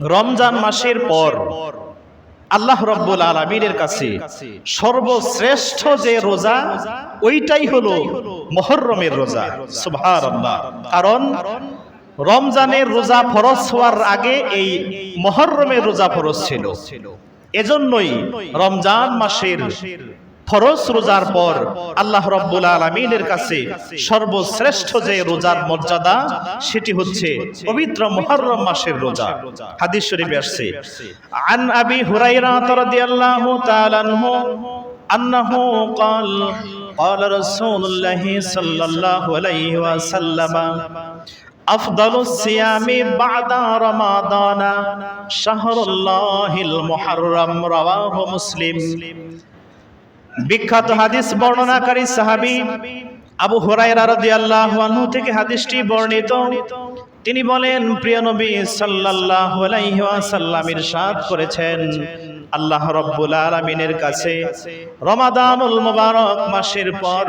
রমজান মাসের পর আল্লাহ রব্বুল আলমিনের কাছে সর্বশ্রেষ্ঠ যে রোজা, ওইটাই হলো মহরমের রোজা। সুভার কারণ রমজানের রোজা ফরজ হওয়ার আগে এই মহরমের রোজা ফরজ ছিল। এজন্যই রমজান মাসের ফরজ রোজার পর আল্লাহ রব্বুল আলমিনের কাছে সর্বশ্রেষ্ঠ যে রোজার মর্যাদা সেটি হচ্ছে পবিত্র মুহররম মাসের রোজা হাদিস শরীফে আসছে আন আবি হুরাইরা রাদিয়াল্লাহু তাআলা আনহু আন্নাহু قال قال رسول الله صلى الله عليه وسلم أفضل الصيام بعد رمضان شهر الله المحرم رواه مسلم বিখ্যাত হাদিস বর্ণনাকারী সাহাবী আবু হুরায়রা রাদিয়াল্লাহু থেকে হাদিসটি বর্ণিত। তিনি বলেন, প্রিয় নবী সাল্লাল্লাহু ইরশাদ করেছেন। আল্লাহ রব্বুল আলামিনের কাছে রমাদানুল মুবারক মাসের পর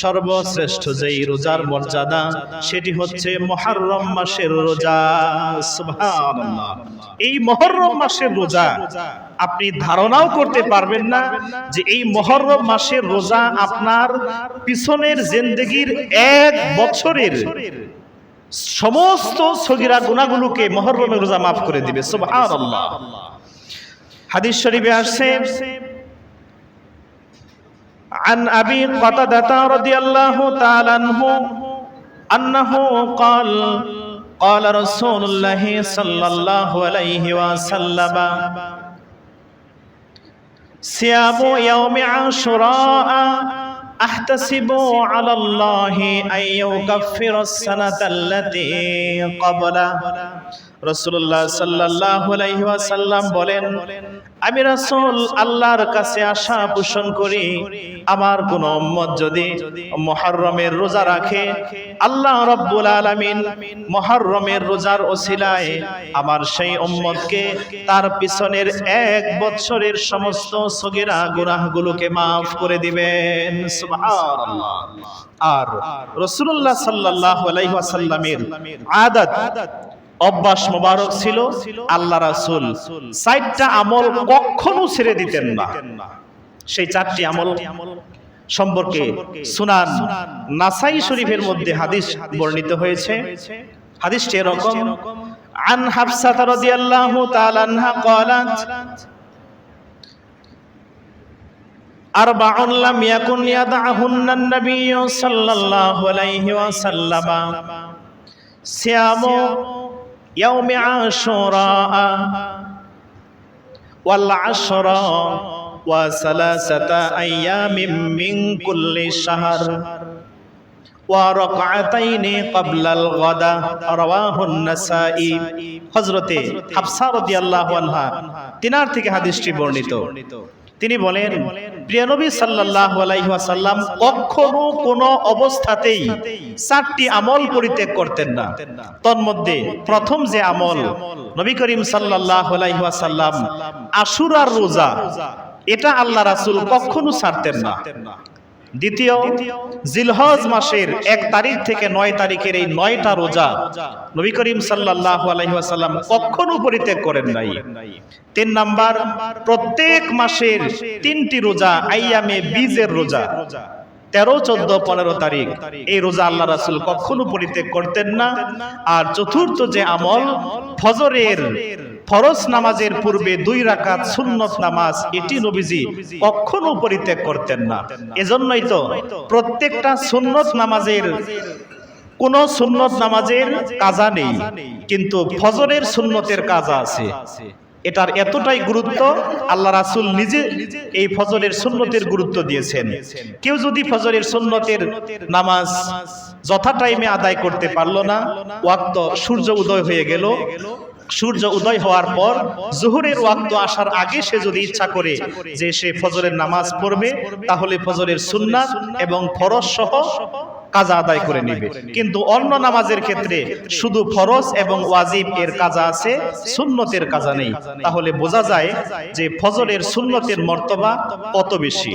সর্বশ্রেষ্ঠ যেই রোজার মর্যাদা, সেটি হচ্ছে মুহররম মাসের রোজা। এই মুহররম মাসের রোজা আপনি ধারণাও করতে পারবেন না যে এই মহরম মাসের রোজা আপনার পিছনের জিন্দগির এক বছরের সমস্ত সগিরা গুণাগুলোকে মহরমের রোজা মাফ করে দিবে সুবহানাল্লাহ হাদিস শরীফে আসছে عن أبي قتادة رضي الله تعالى عنه أنه قال قال رسول الله صلى الله عليه وسلم সিয়ামু ইয়াউমি আশুরা আহতাসিবু আলাল্লাহি আইয়ুকাফিরা সানাতাল্লাতি ক্বাবলা। রাসূলুল্লাহ সাল্লাল্লাহু আলাইহি ওয়াসাল্লাম বলেন আমি রাসূল আল্লাহর কাছে আশা পোষণ করি, আমার কোন উম্মত যদি মহরমের রোজা রাখে, আল্লাহ রব্বুল আলামিন মহরমের রোজার ওসিলায় আমার সেই উম্মতকে তার পিছনের এক বছরের সমস্ত সগিরা গুনাহগুলোকে মাফ করে দিবেন। আর রসুল্লাহ সাল্লাহ আদাত অভ্যাস মোবারক ছিল আল্লাহ রাসুল চারটা আমল কখনো ছেড়ে দিতেন না সেই চারটি আমল সম্পর্কে সুনান নাসাই শরীফের মধ্যে হাদিস বর্ণিত হয়েছে হাদিসটি এরকম আন হাফসা রাদিয়াল্লাহু তাআলা আনহা قالت أربع لم يكن يدعهن النبي صلى الله عليه وسلم صيام يوم عاشوراء والعشر وثلاثة أيام من كل شهر وركعتين قبل الغداء رواه النسائي হযরতে হাফসা রাদিয়াল্লাহু আনহা তিনার থেকে হাদিসটি বর্ণিত তিনি বলেন প্রিয়নবী সাল্লাহ সাল্লাল্লাহু আলাইহি ওয়াসাল্লাম কখনো কোনো অবস্থাতেই চারটি আমল পরিত্যাগ করতেন না। তন্মধ্যে প্রথম যে আমল নবী করিম সাল্লাল্লাহু আলাইহি ওয়াসাল্লাম আশুরার রোজা, এটা আল্লাহ রাসূল কখনো ছাড়তেন না। দ্বিতীয়, জিলহজ মাসের এক তারিখ থেকে নয় তারিখের এই নয়টা রোজা নবী করিম সাল্লাহ আলহিহাসাল্লাম কখনো পরিত্যাগ করেন নাই। তিন নাম্বার, প্রত্যেক মাসের তিনটি রোজা আইয়ামে বীজের রোজা। তেরো, চোদ্দ, পনেরো তারিখ এই রোজা আল্লাহ রাসুল কখনো পরিত্যাগ করতেন না। আর চতুর্থ যে আমল, ফজরের ফরজ নামাজের পূর্বে দুই রাকাত সুন্নত নামাজ, এটি নবীজি কখনো পরিত্যাগ করতেন না। এজন্যই তো প্রত্যেকটা সুন্নত নামাজের কোন সুন্নত নামাজের কাজা নেই, কিন্তু ফজরের সুন্নতের কাজা আছে। এটার এতটাই গুরুত্ব, আল্লাহ রাসুল নিজে এই ফজরের সুন্নতের গুরুত্ব দিয়েছেন। কেউ যদি ফজরের সুন্নতের নামাজ যথা টাইমে আদায় করতে পারল না, ওয়াক্ত সূর্য উদয় হয়ে গেল সূর্য উদয় হওয়ার পর জোহরের ওয়াক্ত আসার আগে সে যদি ইচ্ছা করে যে সে ফজরের নামাজ পড়বে, তাহলে ফজরের সুন্নাত এবং ফরজ সহ কাজা আদায় করে নিবে। কিন্তু অন্য নামাজের ক্ষেত্রে শুধু ফরজ এবং ওয়াজিব এর কাজা আছে, সুন্নতের কাজা নেই। তাহলে বোঝা যায় যে ফজরের সুন্নতের মর্তবা কত বেশি।